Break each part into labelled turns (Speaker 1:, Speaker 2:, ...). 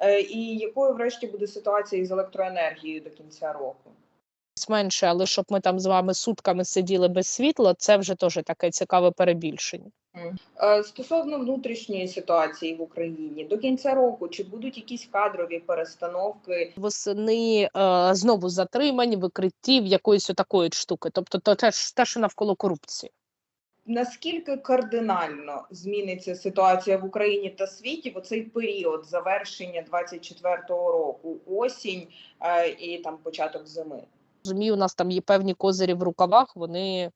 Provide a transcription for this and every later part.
Speaker 1: Е, І якою, врешті, буде ситуація із електроенергією до кінця року?
Speaker 2: менше, але щоб ми там з вами сутками сиділи без світла, це вже теж таке цікаве перебільшення.
Speaker 1: Е, Стосовно внутрішньої ситуації в Україні до кінця року, чи будуть якісь кадрові перестановки?
Speaker 2: Восени е, знову затримань, викриттів, якоїсь отакої штуки. Тобто, то теж те, що навколо корупції.
Speaker 1: Наскільки кардинально зміниться ситуація в Україні та світі в оцей період завершення 24-го року, осінь е, і там початок зими?
Speaker 2: Розумію, у нас там є певні козирі в рукавах, вони,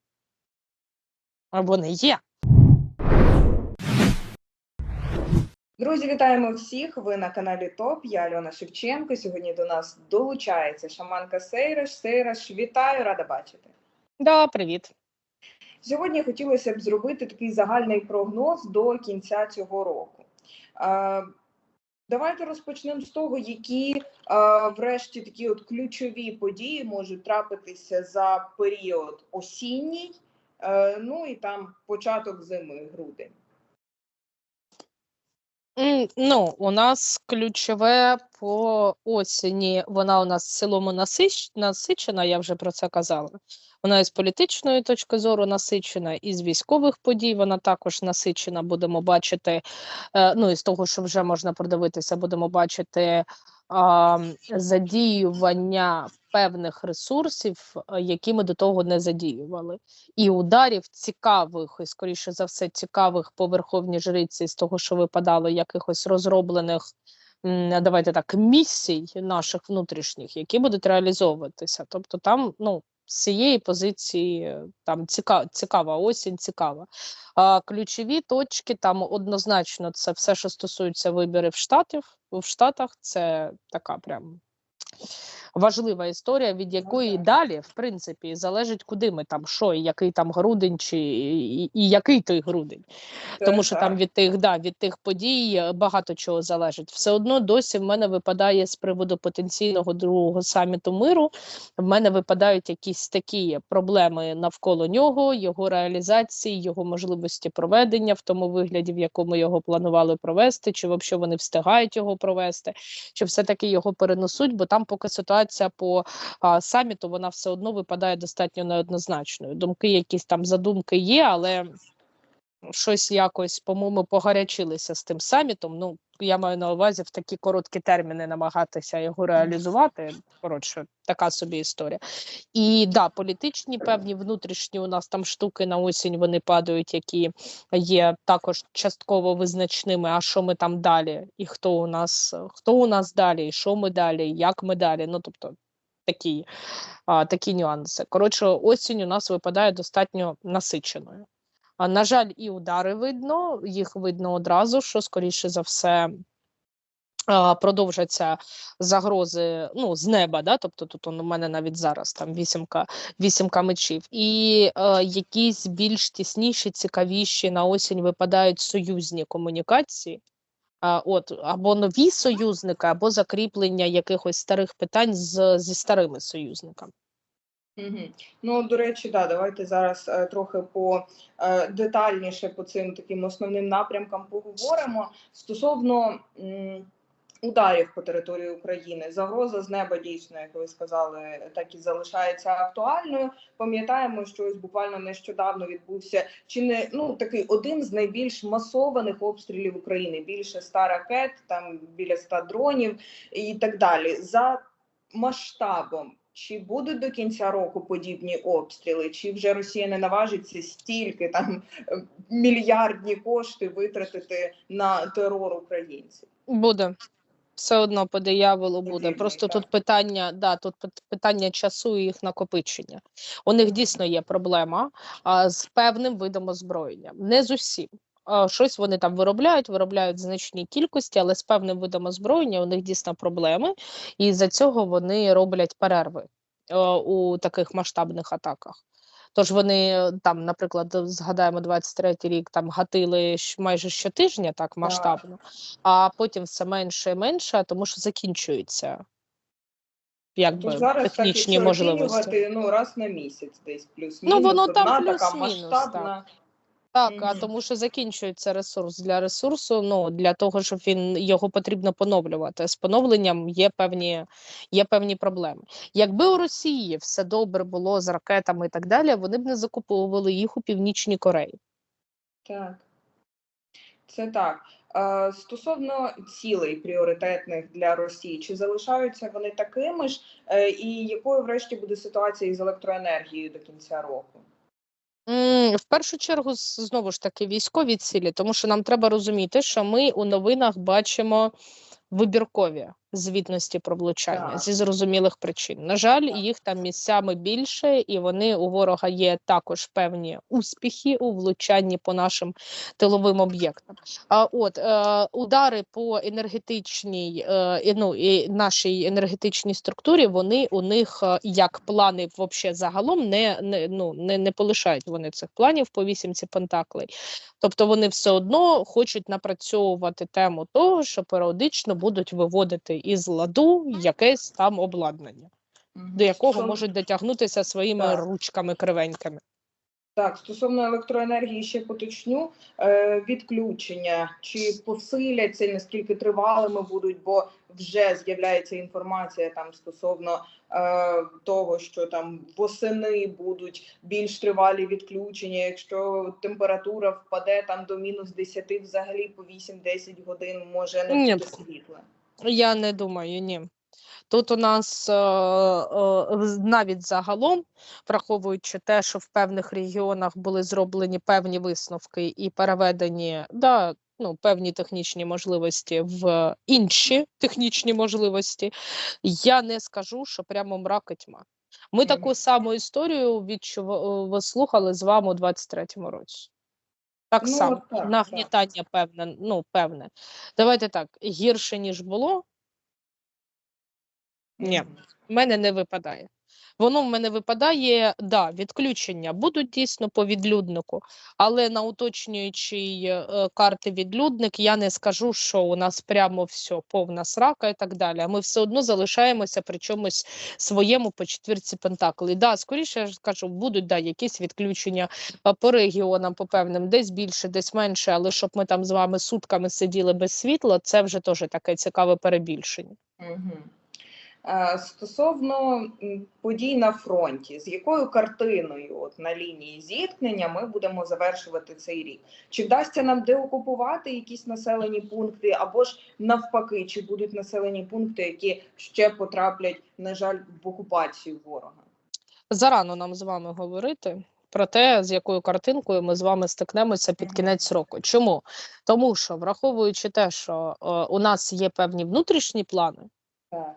Speaker 2: вони є.
Speaker 1: Друзі, вітаємо всіх! Ви на каналі ТОП. Я Альона Шевченко. Сьогодні до нас долучається шаманка Сейраш. Сейраш, вітаю, рада бачити.
Speaker 2: Да, привіт.
Speaker 1: Сьогодні хотілося б зробити такий загальний прогноз до кінця цього року. Е, Давайте розпочнемо з того, які е, врешті такі от ключові події можуть трапитися за період осінній, е, ну і там початок зими, грудень.
Speaker 2: Ну, у нас ключове по осені, вона у нас в цілому насич... насичена, я вже про це казала. Вона із політичної точки зору насичена, і з військових подій вона також насичена. Будемо бачити, е, ну і з того, що вже можна продивитися, будемо бачити задіювання певних ресурсів, е, які ми до того не задіювали і ударів цікавих, і скоріше за все, цікавих по верховній жриці з того, що випадало якихось розроблених. Давайте так, місій наших внутрішніх, які будуть реалізовуватися. Тобто, там, ну, з цієї позиції е, там ціка, цікава осінь, цікава. А ключові точки там однозначно це все, що стосується виборів штатів в Штатах. Це така прям важлива історія, від якої далі, в принципі, залежить, куди ми там, що, і який там грудень, чи і, і який той грудень. Тому що там від тих, да, від тих подій е, багато чого залежить. Все одно досі в мене випадає з приводу потенційного другого саміту миру. В мене випадають якісь такі проблеми навколо нього, його реалізації, його можливості проведення в тому вигляді, в якому його планували провести, чи взагалі вони встигають його провести, чи все-таки його перенесуть, бо там поки ситуація по а, саміту вона все одно випадає достатньо неоднозначною. Думки, якісь там задумки є, але щось якось, по-моєму, погарячилися з тим самітом. Ну, я маю на увазі в такі короткі терміни намагатися його реалізувати. Коротше, така собі історія. І да, політичні певні внутрішні у нас там штуки на осінь вони падають, які є також частково визначними. А що ми там далі? І хто у нас, хто у нас далі, і що ми далі, і як ми далі? Ну тобто. Такі, а, такі нюанси. Коротше, осінь у нас випадає достатньо насиченою. На жаль, і удари видно, їх видно одразу, що скоріше за все продовжаться загрози ну, з неба. Да? Тобто тут у мене навіть зараз там вісімка, вісімка мечів. І е, якісь більш тісніші, цікавіші на осінь випадають союзні комунікації. А, от, або нові союзники, або закріплення якихось старих питань з, зі старими союзниками.
Speaker 1: Угу. Ну, до речі, да, давайте зараз е, трохи по е, детальніше по цим таким основним напрямкам поговоримо. Стосовно м, ударів по території України, загроза з неба дійсно, як ви сказали, так і залишається актуальною. Пам'ятаємо, що ось буквально нещодавно відбувся чи не ну такий один з найбільш масованих обстрілів України. Більше ста ракет, там біля ста дронів і так далі. За масштабом. Чи будуть до кінця року подібні обстріли, чи вже Росія не наважиться стільки там е, мільярдні кошти витратити на терор українців?
Speaker 2: Буде. Все одно по дияволу буде. Просто
Speaker 1: так.
Speaker 2: тут питання, да, тут питання часу і їх накопичення. У них дійсно є проблема а, з певним видом озброєння, не з усім. Щось вони там виробляють, виробляють в значній кількості, але з певним видом озброєння у них дійсно проблеми, і за цього вони роблять перерви е, у таких масштабних атаках. Тож вони е, там, наприклад, згадаємо 23-й рік, там гатили майже щотижня так масштабно, а потім все менше і менше, тому що закінчуються якби
Speaker 1: зараз
Speaker 2: технічні можливості.
Speaker 1: ну раз на місяць, десь плюс
Speaker 2: Ну, воно там плюс-мінус. Так, а тому що закінчується ресурс для ресурсу. Ну для того, щоб він його потрібно поновлювати. З поновленням є певні, є певні проблеми. Якби у Росії все добре було з ракетами і так далі, вони б не закуповували їх у Північній Кореї.
Speaker 1: Так, це так. Стосовно цілей пріоритетних для Росії, чи залишаються вони такими ж, Е, і якою врешті буде ситуація із електроенергією до кінця року?
Speaker 2: В першу чергу, знову ж таки, військові цілі, тому що нам треба розуміти, що ми у новинах бачимо вибіркові звітності про влучання
Speaker 1: Так.
Speaker 2: зі зрозумілих причин. На жаль,
Speaker 1: Так.
Speaker 2: їх там місцями більше, і вони у ворога є також певні успіхи у влучанні по нашим тиловим об'єктам. А от е, удари по енергетичній е, ну, і нашій енергетичній структурі, вони у них е, як плани вообще загалом не, не, ну, не, не полишають вони цих планів по вісімці пентаклей. Тобто вони все одно хочуть напрацьовувати тему того, що періодично будуть виводити із ладу якесь там обладнання, до якого
Speaker 1: Стосовно-
Speaker 2: можуть дотягнутися своїми
Speaker 1: Так.
Speaker 2: ручками кривенькими.
Speaker 1: Так, стосовно електроенергії ще поточню е, відключення, чи посиляться, наскільки тривалими будуть, бо вже з'являється інформація там стосовно е, того, що там восени будуть більш тривалі відключення. Якщо температура впаде там до мінус 10, взагалі по 8-10 годин може не бути світла.
Speaker 2: Я не думаю, ні. Тут у нас е, е, навіть загалом, враховуючи те, що в певних регіонах були зроблені певні висновки і переведені да, ну, певні технічні можливості в інші технічні можливості, я не скажу, що прямо мрак і тьма. Ми таку саму історію відчув... слухали з вами у 23-му році. Так
Speaker 1: Ну,
Speaker 2: само,
Speaker 1: так, так.
Speaker 2: нагнітання певне, ну, певне. Давайте так, гірше, ніж було, Ні. В мене не випадає. Воно в мене випадає, да, відключення будуть дійсно по відлюднику, але на уточнюючій е, карти відлюдник я не скажу, що у нас прямо все повна срака і так далі. Ми все одно залишаємося при чомусь своєму по четвірці пентаклей. Да, скоріше я кажу, будуть да, якісь відключення е, по регіонам, по певним, десь більше, десь менше, але щоб ми там з вами сутками сиділи без світла, це вже теж таке цікаве перебільшення.
Speaker 1: Мгм. Е, Стосовно подій на фронті, з якою картиною от на лінії зіткнення ми будемо завершувати цей рік? Чи вдасться нам деокупувати якісь населені пункти, або ж навпаки, чи будуть населені пункти, які ще потраплять, на жаль, в окупацію ворога?
Speaker 2: Зарано нам з вами говорити про те, з якою картинкою ми з вами стикнемося під кінець року. Чому? Тому що, враховуючи те, що е, у нас є певні внутрішні плани,
Speaker 1: Так.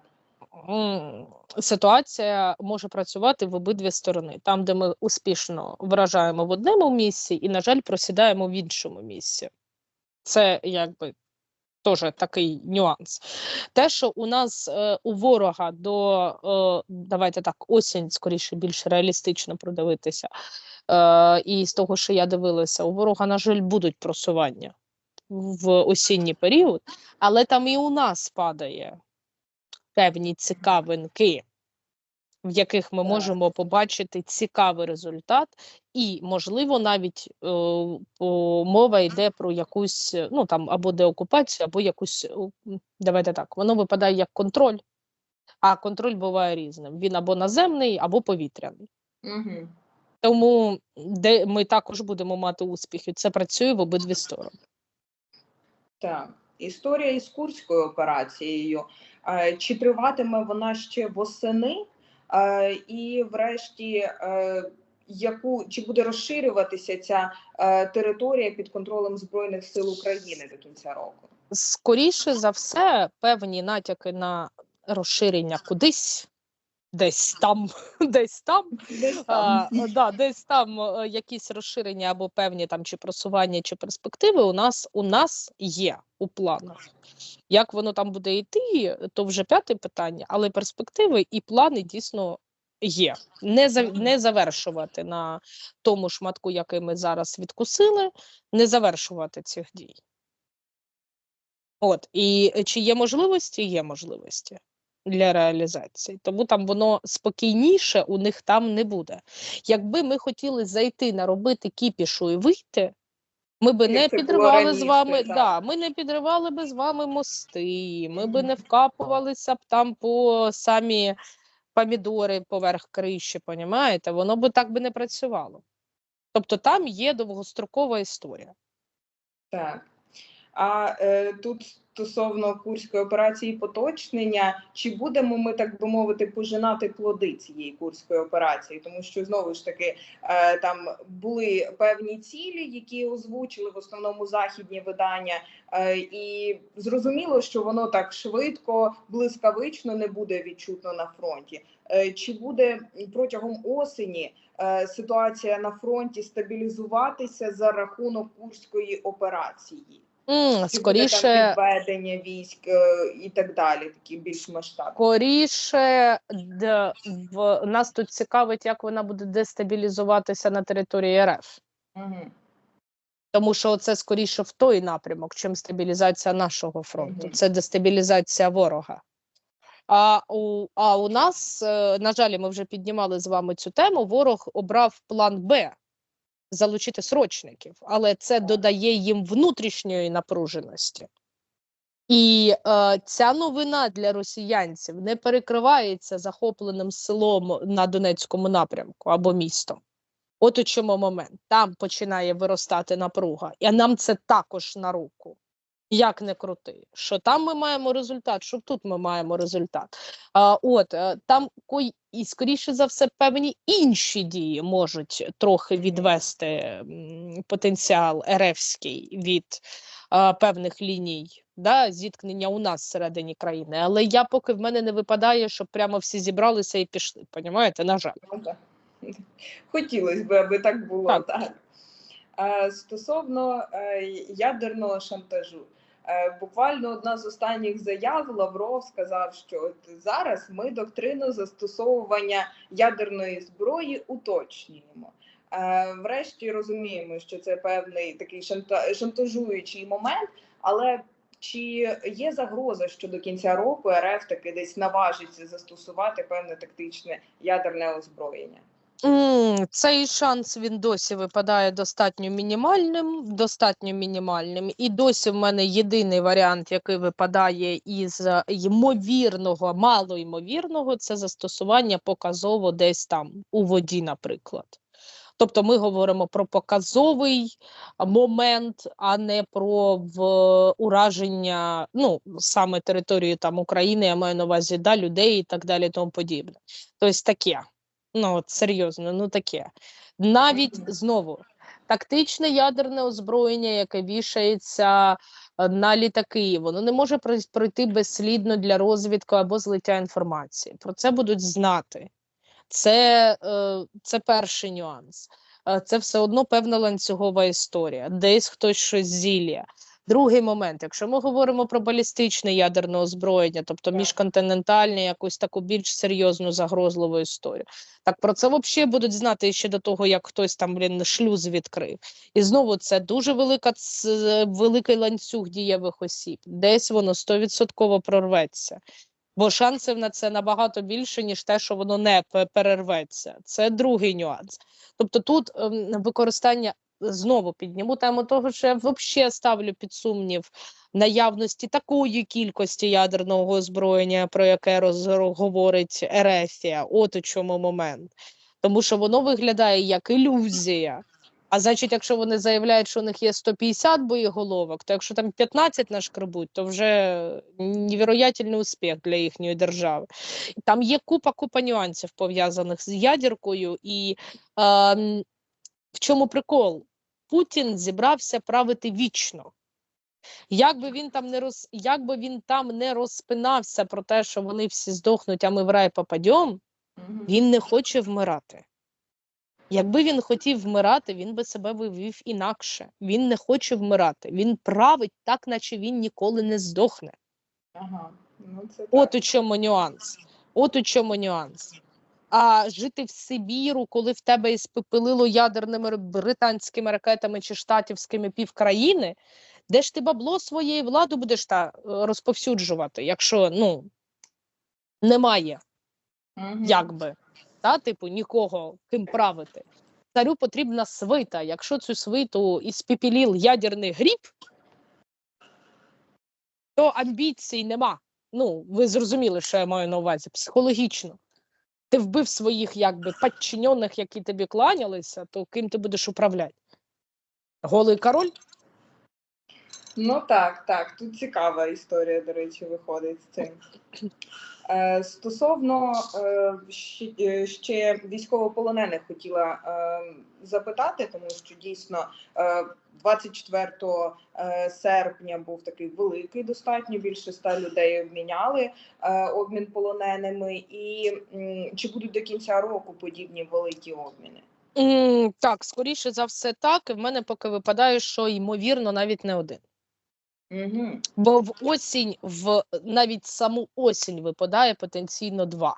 Speaker 2: Ситуація може працювати в обидві сторони. Там, де ми успішно вражаємо в одному місці, і, на жаль, просідаємо в іншому місці. Це якби теж такий нюанс. Те, що у нас е, у ворога до е, давайте так, осінь, скоріше більш реалістично продивитися. Е, і з того, що я дивилася, у ворога, на жаль, будуть просування в осінній період, але там і у нас падає певні цікавинки, в яких ми можемо побачити цікавий результат, і, можливо, навіть е, мова йде про якусь ну там або деокупацію, або якусь е, давайте так, воно випадає як контроль, а контроль буває різним. Він або наземний, або повітряний.
Speaker 1: Угу.
Speaker 2: Тому де ми також будемо мати успіхи. Це працює в обидві сторони.
Speaker 1: Так, історія із Курською операцією. Е, Чи триватиме вона ще восени? Е, І, врешті, е, яку чи буде розширюватися ця територія під контролем Збройних сил України до кінця року?
Speaker 2: Скоріше за все, певні натяки на розширення кудись, десь там, десь там.
Speaker 1: Десь там.
Speaker 2: о, да, десь там е, якісь розширення або певні там чи просування, чи перспективи у нас у нас є у планах. Як воно там буде йти, то вже п'яте питання, але перспективи і плани дійсно є. Не за не завершувати на тому шматку, який ми зараз відкусили, не завершувати цих дій. От і чи є можливості? Є можливості для реалізації. Тому там воно спокійніше у них там не буде. Якби ми хотіли зайти, наробити кіпішу і вийти, Ми би не підривали з вами,
Speaker 1: так.
Speaker 2: да, ми не підривали би з вами мости, ми би не вкапувалися б там по самі помідори поверх криші, понімаєте? Воно би так би не працювало. Тобто там є довгострокова історія.
Speaker 1: Так. А е, тут стосовно курської операції поточнення, чи будемо ми, так би мовити, пожинати плоди цієї курської операції? Тому що знову ж таки е, там були певні цілі, які озвучили в основному західні видання, е, і зрозуміло, що воно так швидко, блискавично не буде відчутно на фронті. Е, чи буде протягом осені е, ситуація на фронті стабілізуватися за рахунок курської операції? Чи
Speaker 2: скоріше,
Speaker 1: підведення військ е, і так далі, такі більш масштабні?
Speaker 2: скоріше д, в нас тут цікавить, як вона буде дестабілізуватися на території РФ.
Speaker 1: Угу.
Speaker 2: Тому що це скоріше в той напрямок, чим стабілізація нашого фронту.
Speaker 1: Мгм.
Speaker 2: Це дестабілізація ворога. А у, а у нас, е, на жаль, ми вже піднімали з вами цю тему. Ворог обрав план Б залучити срочників, але це додає їм внутрішньої напруженості. І е, ця новина для росіянців не перекривається захопленим селом на Донецькому напрямку або містом. От у чому момент. Там починає виростати напруга, і нам це також на руку. Як не крути, що там ми маємо результат, що тут ми маємо результат. А, от е, там і скоріше за все певні інші дії можуть трохи відвести потенціал РФський від а, певних ліній да, зіткнення у нас всередині країни. Але я поки в мене не випадає, щоб прямо всі зібралися і пішли. Понімаєте? На жаль.
Speaker 1: Ну. Хотілося б, аби так було.
Speaker 2: Так.
Speaker 1: Так. Стосовно е, ядерного шантажу. Е, Буквально одна з останніх заяв Лавров сказав, що от зараз ми доктрину застосовування ядерної зброї уточнюємо. Е, Врешті розуміємо, що це певний такий шанта- шантажуючий момент, але чи є загроза, що до кінця року РФ таки десь наважиться застосувати певне тактичне ядерне озброєння?
Speaker 2: Цей шанс він досі випадає достатньо мінімальним, достатньо мінімальним. І досі в мене єдиний варіант, який випадає із е, ймовірного, малоймовірного, це застосування показово десь там у воді, наприклад. Тобто ми говоримо про показовий момент, а не про в ураження, ну саме території там України, я маю на увазі да, людей і так далі, тому подібне. Тобто таке. Ну, от серйозно, ну таке. Навіть знову тактичне ядерне озброєння, яке вішається е, на літаки, воно не може пройти безслідно для розвідки або злиття інформації. Про це будуть знати. Це, е, це перший нюанс. Е, Це все одно певна ланцюгова історія. Десь хтось щось зілля. Другий момент, якщо ми говоримо про балістичне ядерне озброєння, тобто міжконтинентальне, якусь таку більш серйозну загрозливу історію, так про це взагалі будуть знати ще до того, як хтось там блін, шлюз відкрив. І знову це дуже велика великий ланцюг дієвих осіб. Десь воно стовідсотково прорветься. Бо шансів на це набагато більше, ніж те, що воно не перерветься. Це другий нюанс. Тобто тут ем, використання знову підніму тему того, що я взагалі ставлю під сумнів наявності такої кількості ядерного озброєння, про яке говорить Ерефія. От у чому момент. Тому що воно виглядає як ілюзія. А значить, якщо вони заявляють, що у них є 150 боєголовок, то якщо там 15 нашкребуть, то вже невероятельний успіх для їхньої держави. Там є купа купа нюансів пов'язаних з ядеркою, і ем, в чому прикол? Путін зібрався правити вічно. Як би він там не роз, як би він там не розпинався про те, що вони всі здохнуть, а ми в рай попадем, він не хоче вмирати. Якби він хотів вмирати, він би себе вивів інакше. Він не хоче вмирати. Він править так, наче він ніколи не здохне.
Speaker 1: Ага. Ну, це
Speaker 2: От
Speaker 1: так.
Speaker 2: у чому нюанс. От у чому нюанс. А жити в Сибіру, коли в тебе іспепелило ядерними британськими ракетами чи штатівськими півкраїни, де ж ти бабло своєї влади будеш та розповсюджувати, якщо ну немає
Speaker 1: Мгм.
Speaker 2: якби та типу нікого ким правити. царю потрібна свита. Якщо цю свиту іспіпілів ядерний гріб, то амбіцій нема. Ну, ви зрозуміли, що я маю на увазі психологічно. Ти вбив своїх якби підчинених, які тобі кланялися, то ким ти будеш управляти? Голий король?
Speaker 1: Ну так, так. Тут цікава історія, до речі, виходить з цим. Е, стосовно е, ще, е, військовополонених хотіла запитати, тому що дійсно е, 24 е, серпня був такий великий, достатньо більше ста людей обміняли обмін полоненими, і чи будуть до кінця року подібні великі обміни?
Speaker 2: Так, скоріше за все, так. І в мене поки випадає, що ймовірно навіть не один.
Speaker 1: Угу.
Speaker 2: Бо в осінь, в навіть саму осінь випадає потенційно два.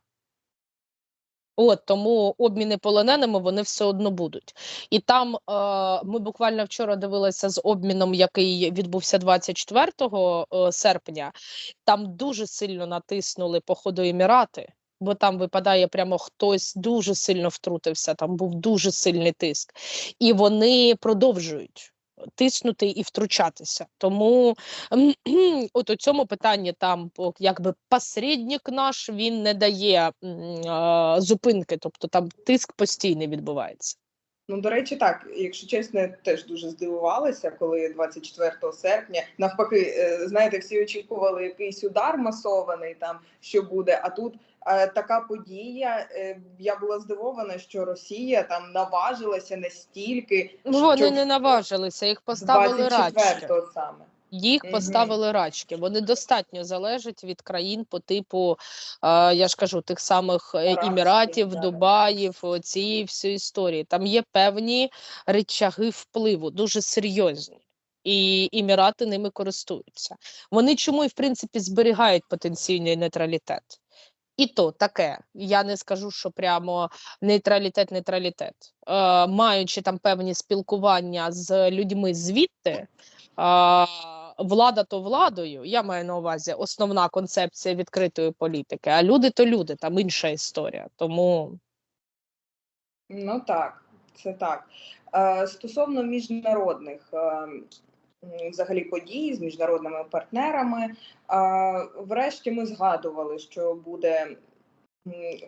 Speaker 2: От тому обміни полоненими вони все одно будуть. І там е, ми буквально вчора дивилися з обміном, який відбувся 24 е, серпня. Там дуже сильно натиснули походу Емірати, бо там випадає прямо хтось дуже сильно втрутився. Там був дуже сильний тиск, і вони продовжують. Тиснути і втручатися, тому от у цьому питанні там якби посередник наш він не дає зупинки, тобто там тиск постійний відбувається.
Speaker 1: Ну, до речі, так, якщо чесно, я теж дуже здивувалася, коли 24 серпня навпаки, е, знаєте, всі очікували якийсь удар масований там, що буде. А тут е, така подія. е, Я була здивована, що Росія там наважилася настільки.
Speaker 2: Вони
Speaker 1: що
Speaker 2: не наважилися, їх поставили рачки.
Speaker 1: 24 саме.
Speaker 2: Їх поставили рачки. Вони достатньо залежать від країн по типу, е, я ж кажу, тих самих е, Еміратів. Дубаїв, цієї всієї історії. Там є певні речаги впливу, дуже серйозні. І Емірати ними користуються. Вони чому і в принципі зберігають потенційний нейтралітет. І то таке. Я не скажу, що прямо нейтралітет, нейтралітет. Е, маючи там певні спілкування з людьми звідти, а, влада то владою, я маю на увазі основна концепція відкритої політики, а люди то люди, там інша історія. Тому
Speaker 1: Ну так, це так. Е, Стосовно міжнародних е, взагалі подій з міжнародними партнерами, е, врешті ми згадували, що буде.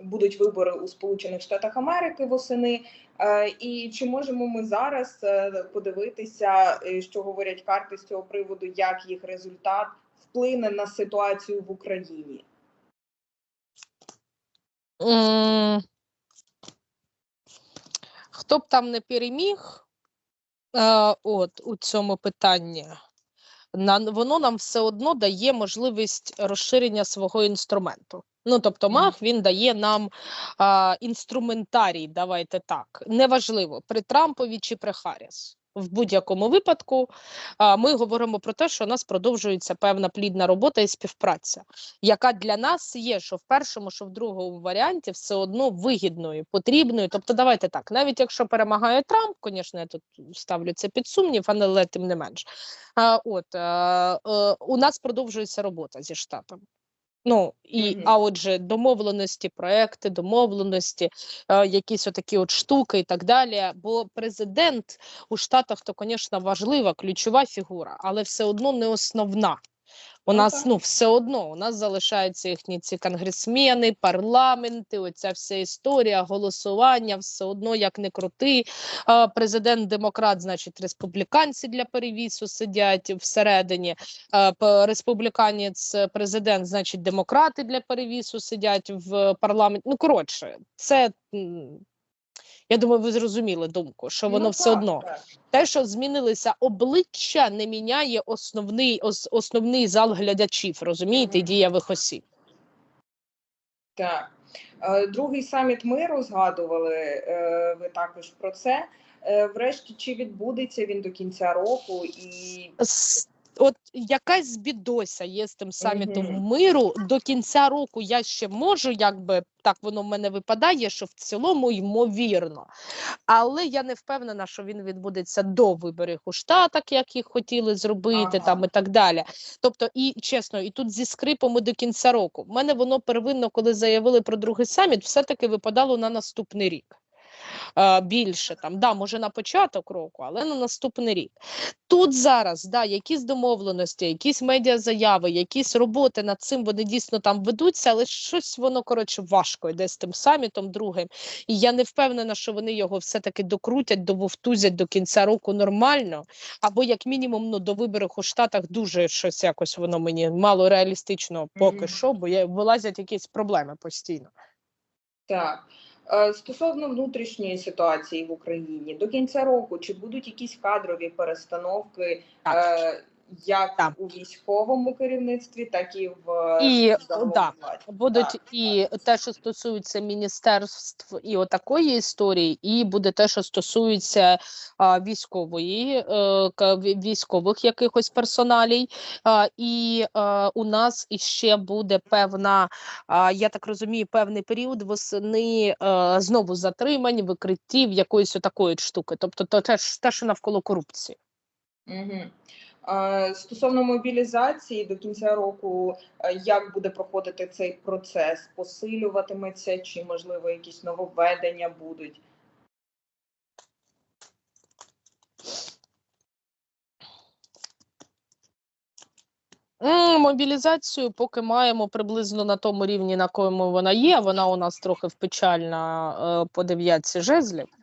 Speaker 1: Будуть вибори у Сполучених Штатах Америки восени, Е, і чи можемо ми зараз е, подивитися, е, що говорять карти з цього приводу, як їх результат вплине на ситуацію в Україні?
Speaker 2: хто б там не переміг, от у цьому питанні, воно нам все одно дає можливість розширення свого інструменту. Ну, тобто, маг він дає нам а, інструментарій, давайте так. Неважливо, при Трампові чи при Харріс. В будь-якому випадку а, ми говоримо про те, що у нас продовжується певна плідна робота і співпраця, яка для нас є, що в першому, що в другому варіанті все одно вигідною, потрібною. Тобто, давайте так, навіть якщо перемагає Трамп, звісно, я тут ставлю це під сумнів, але тим не менш. А, от, е, е, у нас продовжується робота зі штатом. Ну і
Speaker 1: Мгм.
Speaker 2: а отже, домовленості, проекти, домовленості, е, якісь отакі от штуки і так далі. Бо президент у Штатах то, звісно, важлива ключова фігура, але все одно не основна. У
Speaker 1: Ну,
Speaker 2: нас ну все одно у нас залишаються їхні ці конгресмени, парламенти, оця вся історія, голосування, все одно як не крути. Е, Президент демократ, значить, республіканці для перевісу сидять всередині. Республіканець президент, значить, демократи для перевісу сидять в парламенті. Ну коротше, це. Я думаю, ви зрозуміли думку, що воно
Speaker 1: Ну,
Speaker 2: все
Speaker 1: так,
Speaker 2: одно
Speaker 1: так.
Speaker 2: те, що змінилися обличчя, не міняє основний ос, основний зал глядачів, розумієте, і
Speaker 1: Мгм.
Speaker 2: дієвих осіб.
Speaker 1: Так. Е, Другий саміт миру згадували е, ви також про це. Е, Врешті, чи відбудеться він до кінця року і
Speaker 2: От якась бідося є з тим самітом
Speaker 1: Мгм.
Speaker 2: миру. До кінця року я ще можу, якби так воно в мене випадає, що в цілому ймовірно. Але я не впевнена, що він відбудеться до виборів у Штатах, як їх хотіли зробити,
Speaker 1: Ага.
Speaker 2: там і так далі. Тобто, і чесно, і тут зі скрипом і до кінця року. В мене воно первинно, коли заявили про другий саміт, все-таки випадало на наступний рік. Е, більше там, да, може на початок року, але на наступний рік. Тут зараз да, якісь домовленості, якісь медіазаяви, якісь роботи над цим вони дійсно там ведуться, але щось воно коротше важко йде з тим самітом другим. І я не впевнена, що вони його все-таки докрутять, дововтузять до кінця року нормально, або як мінімум ну, до виборів у Штатах дуже щось якось воно мені мало реалістично поки
Speaker 1: Мгм.
Speaker 2: що, бо вилазять якісь проблеми постійно.
Speaker 1: Так. Е, Стосовно внутрішньої ситуації в Україні до кінця року, чи будуть якісь кадрові перестановки
Speaker 2: Так.
Speaker 1: Е, як
Speaker 2: Так.
Speaker 1: у військовому керівництві, так і в е,
Speaker 2: І, да. Будуть
Speaker 1: Так,
Speaker 2: і те, що стосується міністерств і отакої історії, і буде те, що стосується а, військової, е, ка- ві- військових якихось персоналій. А, і а, у нас іще буде певна, а, я так розумію, певний період восени е, знову затримань, викриттів, якоїсь отакої штуки. Тобто, то теж те, що навколо корупції.
Speaker 1: Угу. Стосовно мобілізації до кінця року, е, як буде проходити цей процес? Посилюватиметься, чи можливо якісь нововведення будуть?
Speaker 2: Мобілізацію поки маємо приблизно на тому рівні, на якому вона є. Вона у нас трохи впечальна е, по дев'ятці жезлів.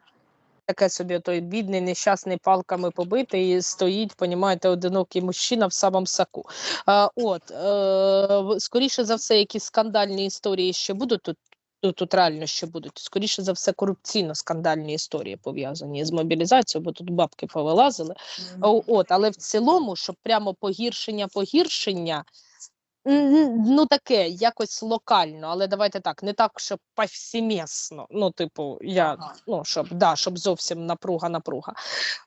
Speaker 2: Таке собі той бідний, нещасний палками побитий і стоїть, понімаєте, одинокий мужчина в самому саку. Е, от, е, скоріше за все, якісь скандальні історії ще будуть тут. Тут, тут реально ще будуть скоріше за все корупційно-скандальні історії пов'язані з мобілізацією, бо тут бабки повилазили. О, От, але в цілому, щоб прямо погіршення, погіршення, ну таке, якось локально, але давайте так, не так, щоб повсімісно. Ну, типу, я ну щоб да, щоб зовсім напруга, напруга.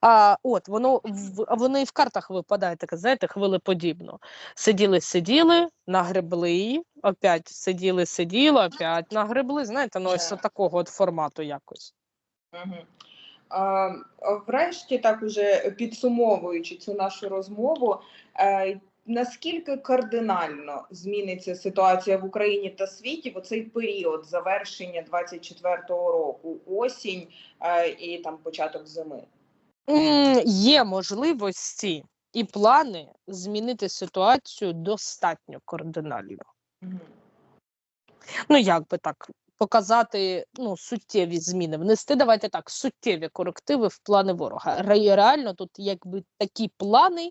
Speaker 2: А от воно в а воно в картах випадає таке, знаєте, хвилеподібно. Сиділи, сиділи, нагребли, опять сиділи, сиділи, опять нагребли. Знаєте, ну ось
Speaker 1: Так.
Speaker 2: такого от формату якось.
Speaker 1: Угу. А, врешті, так уже підсумовуючи цю нашу розмову, е, наскільки кардинально зміниться ситуація в Україні та світі в оцей період завершення 24-го року, осінь е, і там початок зими?
Speaker 2: Є можливості і плани змінити ситуацію достатньо кардинально.
Speaker 1: Мгм.
Speaker 2: Ну, як би так, показати ну, суттєві зміни, внести, давайте так, суттєві корективи в плани ворога. Реально тут якби такі плани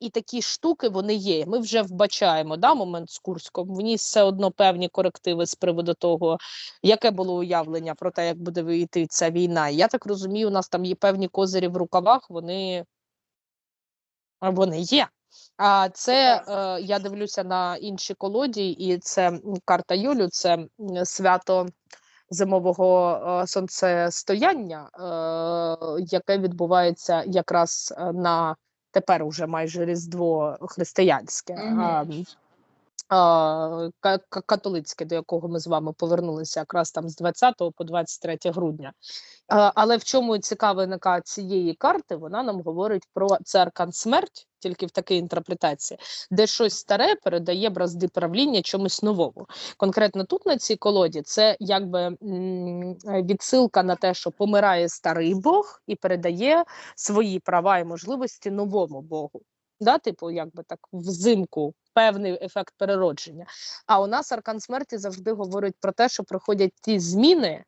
Speaker 2: і такі штуки вони є. Ми вже вбачаємо да, момент з Курськом. Вніс все одно певні корективи з приводу того, яке було уявлення про те, як буде вийти ця війна. Я так розумію, у нас там є певні козирі в рукавах, вони, вони є. А це е, я дивлюся на інші колоді, і це карта Юлю, це свято зимового е, сонцестояння, е, яке відбувається якраз на тепер уже майже Різдво християнське. Ка- ка- католицьке, до якого ми з вами повернулися якраз там з 20 по 23 грудня. Але в чому цікавинка цієї карти, вона нам говорить про це смерть, тільки в такій інтерпретації, де щось старе передає бразди правління чомусь новому. Конкретно тут на цій колоді це якби відсилка на те, що помирає старий Бог і передає свої права і можливості новому Богу. Да, типу, якби так взимку певний ефект переродження. А у нас аркан смерті завжди говорить про те, що проходять ті зміни,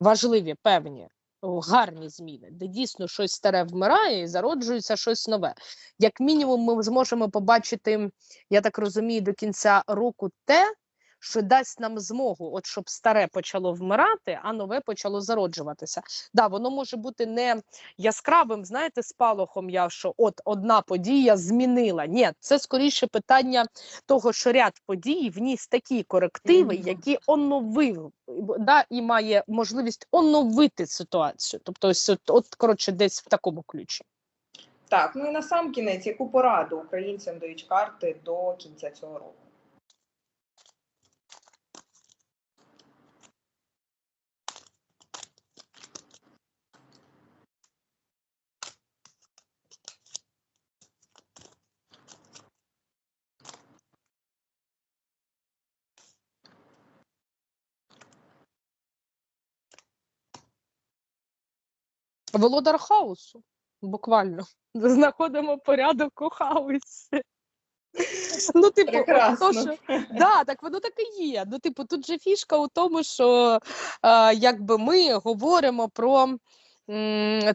Speaker 2: важливі, певні, гарні зміни, де дійсно щось старе вмирає і зароджується щось нове. Як мінімум, ми зможемо побачити, я так розумію, до кінця року те, що дасть нам змогу, от щоб старе почало вмирати, а нове почало зароджуватися. Да, воно може бути не яскравим, знаєте, спалахом, я що от одна подія змінила. Ні, це скоріше питання того, що ряд подій вніс такі корективи, які оновив да, і має можливість оновити ситуацію. Тобто, ось от, от коротше, десь в такому ключі.
Speaker 1: Так, ну і на сам кінець, яку пораду українцям дають карти до кінця цього року?
Speaker 2: Володар хаосу, буквально. Знаходимо порядок у хаосі. Ну, типу, то, що Да, так воно так і є. Ну, типу, тут же фішка у тому, що е, якби ми говоримо про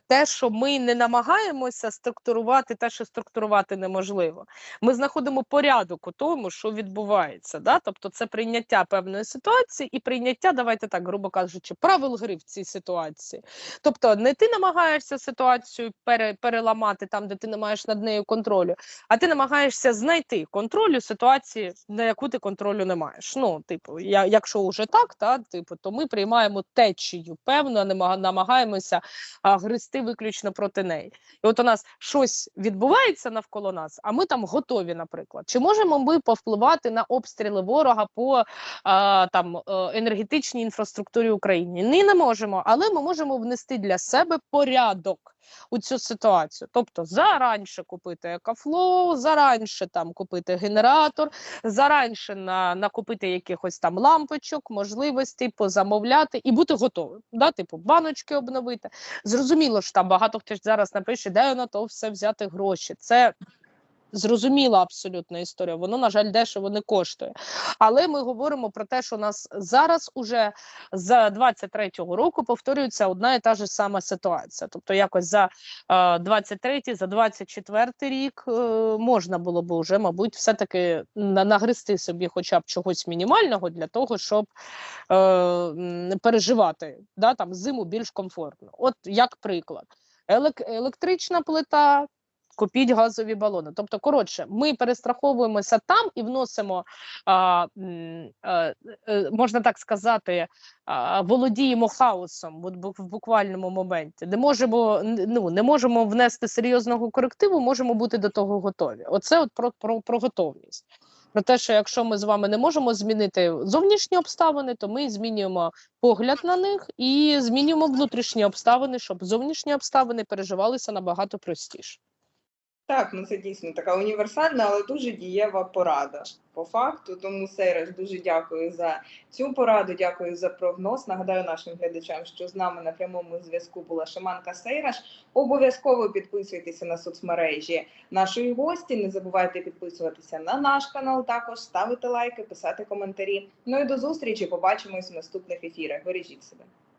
Speaker 2: те, що ми не намагаємося структурувати те, що структурувати неможливо. Ми знаходимо порядок у тому, що відбувається. Да? Тобто це прийняття певної ситуації і прийняття, давайте так, грубо кажучи, правил гри в цій ситуації. Тобто не ти намагаєшся ситуацію пере, переламати там, де ти не маєш над нею контролю, а ти намагаєшся знайти контроль у ситуації, на яку ти контролю не маєш. Ну, типу, я, якщо вже так, та, типу, то ми приймаємо течію, певно, намагаємося а, гристи виключно проти неї. І от у нас щось відбувається навколо нас, а ми там готові, наприклад. Чи можемо ми повпливати на обстріли ворога по а, там, е, енергетичній інфраструктурі України? Ні, не можемо, але ми можемо внести для себе порядок у цю ситуацію. Тобто заранше купити екофлоу, заранше там купити генератор, заранше на, накупити якихось там лампочок, можливостей позамовляти і бути готовим. Да? Типу баночки обновити. Зрозуміло, що там багато хто зараз напише, де на то все взяти гроші. Це зрозуміла абсолютна історія. Воно, на жаль, дешево не коштує. Але ми говоримо про те, що у нас зараз уже з 23-го року повторюється одна і та ж сама ситуація. Тобто, якось за е, 23-й, за 24-й рік е, можна було би вже, мабуть, все-таки на- нагрести собі хоча б чогось мінімального для того, щоб е, переживати да, там, зиму більш комфортно. От як приклад, Елек- електрична плита. Купіть газові балони. Тобто, коротше, ми перестраховуємося там і вносимо, а, м, е, е, можна так сказати, а, володіємо хаосом в буквальному моменті. Не можемо, ну, не можемо внести серйозного корективу, можемо бути до того готові. Оце от про, про, про готовність. Про те, що якщо ми з вами не можемо змінити зовнішні обставини, то ми змінюємо погляд на них і змінюємо внутрішні обставини, щоб зовнішні обставини переживалися набагато простіше.
Speaker 1: Так, ну це дійсно така універсальна, але дуже дієва порада по факту. Тому Сейраж, дуже дякую за цю пораду. Дякую за прогноз. Нагадаю нашим глядачам, що з нами на прямому зв'язку була Шаманка Сейраж. Обов'язково підписуйтеся на соцмережі нашої гості. Не забувайте підписуватися на наш канал, також ставити лайки, писати коментарі. Ну і до зустрічі. Побачимось в наступних ефірах. Бережіть себе.